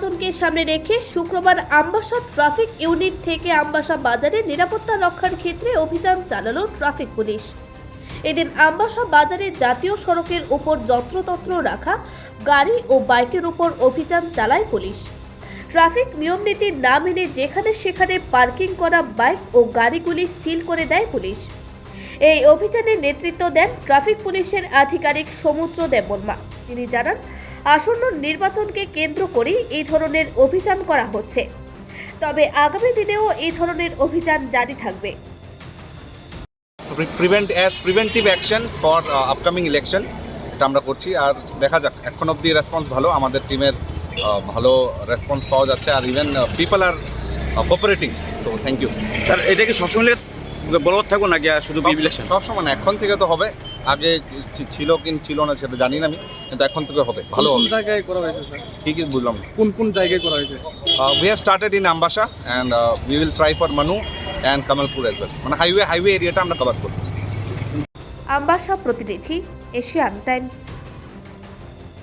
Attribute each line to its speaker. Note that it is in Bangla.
Speaker 1: নির্বাচনকে সামনে রেখে শুক্রবার আমবাসা ট্রাফিক ইউনিট থেকে আমবাসা বাজারে নিরাপত্তা রক্ষার ক্ষেত্রে অভিযান চালালো ট্রাফিক পুলিশ। এদিন আমবাসা বাজারে জাতীয় সড়কের ওপর যত্রতত্র রাখা, গাড়ি ও বাইকের উপর অভিযান চালায় পুলিশ। ট্রাফিক নিয়মনীতি না মেনে যেখানে সেখানে পার্কিং করা বাইক ও গাড়িগুলি সিল করে দেয় পুলিশ। এই অভিযানে নেতৃত্ব দেন ট্রাফিক পুলিশের আধিকারিক সমুদ্র দেববর্মা তিনি জানান আসন্ন নির্বাচনকে কেন্দ্র করেই এই ধরনের অভিযান করা হচ্ছে। তবে আগামী দিনেও এই ধরনের অভিযান জারি থাকবে।
Speaker 2: Prevent as preventive action for upcoming election এটা আমরা করছি। আর দেখা যাক এখন অবধি রেসপন্স ভালো আমাদের টিমের ভালো রেসপন্স পাওয়া যাচ্ছে। আর even people are cooperating so thank you
Speaker 3: sir এটা কি সবসময় বলবৎ থাকব নাকি আর শুধু বি ইলেকশন
Speaker 2: সব সময় না এখন থেকে তো হবে। আগে ছি- ছিল কি ছিল না সেটা জানি না আমি কিন্তু এখন থেকে হবে ভালো
Speaker 4: কোন
Speaker 2: হবে।
Speaker 4: জায়গায় করা হয়েছে স্যার?
Speaker 2: কি কি বুঝলাম
Speaker 4: কোন কোন জায়গায় করা হয়েছে?
Speaker 2: We have started in Ambassa and we will try for Manu and Kamalpur as well মানে হাইওয়ে হাইওয়ে এরিয়াটা আমরা কভার করব।
Speaker 1: আম্বাসা প্রতিনিধি এশিয়ান টাইমস